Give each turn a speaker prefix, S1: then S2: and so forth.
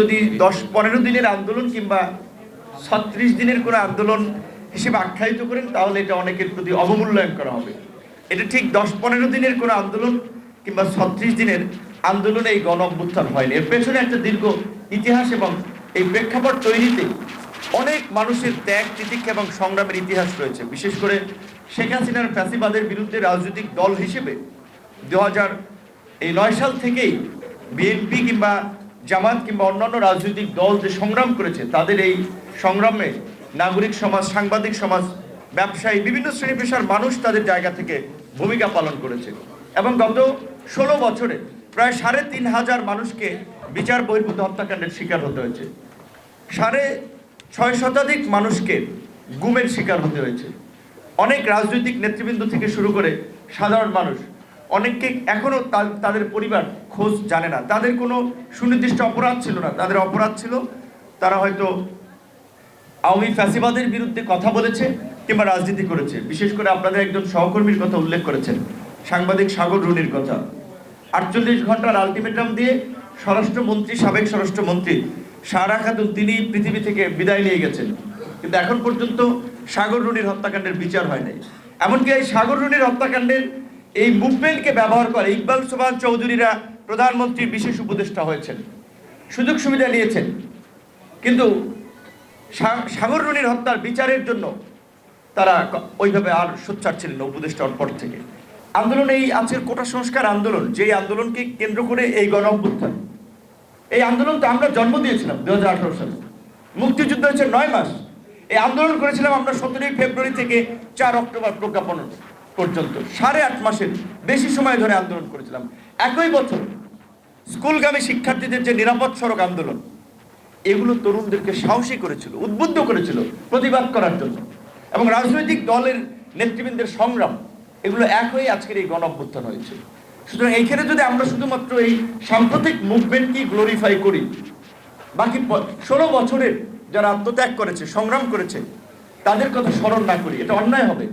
S1: যদি দশ, পনেরো দিনের আন্দোলন কিংবা ছত্রিশ দিনের কোনো আন্দোলন হিসেবে আখ্যায়িত করেন, তাহলে এটা অনেকের প্রতি অবমূল্যায়ন করা হবে। এটা ঠিক দশ, পনেরো দিনের কোনো আন্দোলন কিংবা ছত্রিশ দিনের আন্দোলনে এই গণ অভ্যুত্থান হয়নি। এর পেছনে একটা দীর্ঘ ইতিহাস এবং এই প্রেক্ষাপট তৈরিতে অনেক মানুষের ত্যাগ, তিতিক্ষা এবং সংগ্রামের ইতিহাস রয়েছে। বিশেষ করে শেখ হাসিনার ফ্যাসিবাদের বিরুদ্ধে রাজনৈতিক দল হিসেবে দু হাজার এই নয় সাল থেকেই বিএনপি কিংবা জামাত কিংবা অন্যান্য রাজনৈতিক দল যে সংগ্রাম করেছে, তাদের এই সংগ্রামে নাগরিক সমাজ, সাংবাদিক সমাজ, ব্যবসায়ী, বিভিন্ন শ্রেণি পেশার মানুষ তাদের জায়গা থেকে ভূমিকা পালন করেছে। এবং গত ষোলো বছরে প্রায় সাড়ে তিন হাজার মানুষকে বিচার বহির্ভূত হত্যাকাণ্ডের শিকার হতে হয়েছে। সাড়ে ছয় শতাধিক মানুষকে গুমের শিকার হতে হয়েছে। অনেক রাজনৈতিক নেতৃবৃন্দ থেকে শুরু করে সাধারণ মানুষ অনেককে এখনও তা- তাদের পরিবার খোঁজ জানে না। তাদের কোনো সুনির্দিষ্ট অপরাধ ছিল না। তাদের অপরাধ ছিল, তারা হয়তো আওয়ামী ফ্যাসিবাদের বিরুদ্ধে কথা বলেছে কিংবা রাজনীতি করেছে। বিশেষ করে আপনাদের একজন সহকর্মীর কথা উল্লেখ করেছেন, সাংবাদিক সাগর রুনির কথা। আটচল্লিশ ঘণ্টার আলটিমেটাম দিয়ে স্বরাষ্ট্রমন্ত্রী, সাবেক স্বরাষ্ট্রমন্ত্রী সারা খাতুন, তিনি পৃথিবী থেকে বিদায় নিয়ে গেছেন। কিন্তু এখন পর্যন্ত সাগর রুনির হত্যাকাণ্ডের বিচার হয় নাই। এমনকি এই সাগর রুনির হত্যাকাণ্ডের এই মুভমেন্টকে ব্যবহার করে ইকবাল সোবান চৌধুরীরা প্রধানমন্ত্রীর বিশেষ উপদেষ্টা হয়েছেন। সুযোগ সুবিধা নিয়েছেন। কিন্তু সাগর রুনির হত্যার বিচারের জন্য তারা ওইভাবে আর সোচ্চার ছিলেন না উপদেষ্টার পর থেকে। আন্দোলন এই আজকের কোটা সংস্কার আন্দোলন, যেই আন্দোলনকে কেন্দ্র করে এই গণ অভ্যুত্থান, এই আন্দোলন তো আমরা জন্ম দিয়েছিলাম দু হাজার আঠারো সালে। মুক্তিযুদ্ধ হচ্ছে নয় মাস। এই আন্দোলন করেছিলাম আমরা সতেরোই ফেব্রুয়ারি থেকে চার অক্টোবর প্রজ্ঞাপন। পর্যন্ত, সাড়ে আট মাসের বেশি সময় ধরে আন্দোলন করেছিলাম। একই বছর স্কুলগামী শিক্ষার্থীদের যে নিরাপদ সড়ক আন্দোলন, এগুলো তরুণদেরকে সাহসী করেছিল, উদ্বুদ্ধ করেছিল প্রতিবাদ করার জন্য। এবং রাজনৈতিক দলের নেতৃবৃন্দের সংগ্রাম, এগুলো এক হয়ে আজকের এই গণ অভ্যুত্থান হয়েছে। সুতরাং এইখানে যদি আমরা শুধুমাত্র এই সাম্প্রতিক মুভমেন্টকেই গ্লোরিফাই করি, বাকি ষোলো বছরের যারা আত্মত্যাগ করেছে, সংগ্রাম করেছে, তাদের কথা স্মরণ না করি, এটা অন্যায় হবে।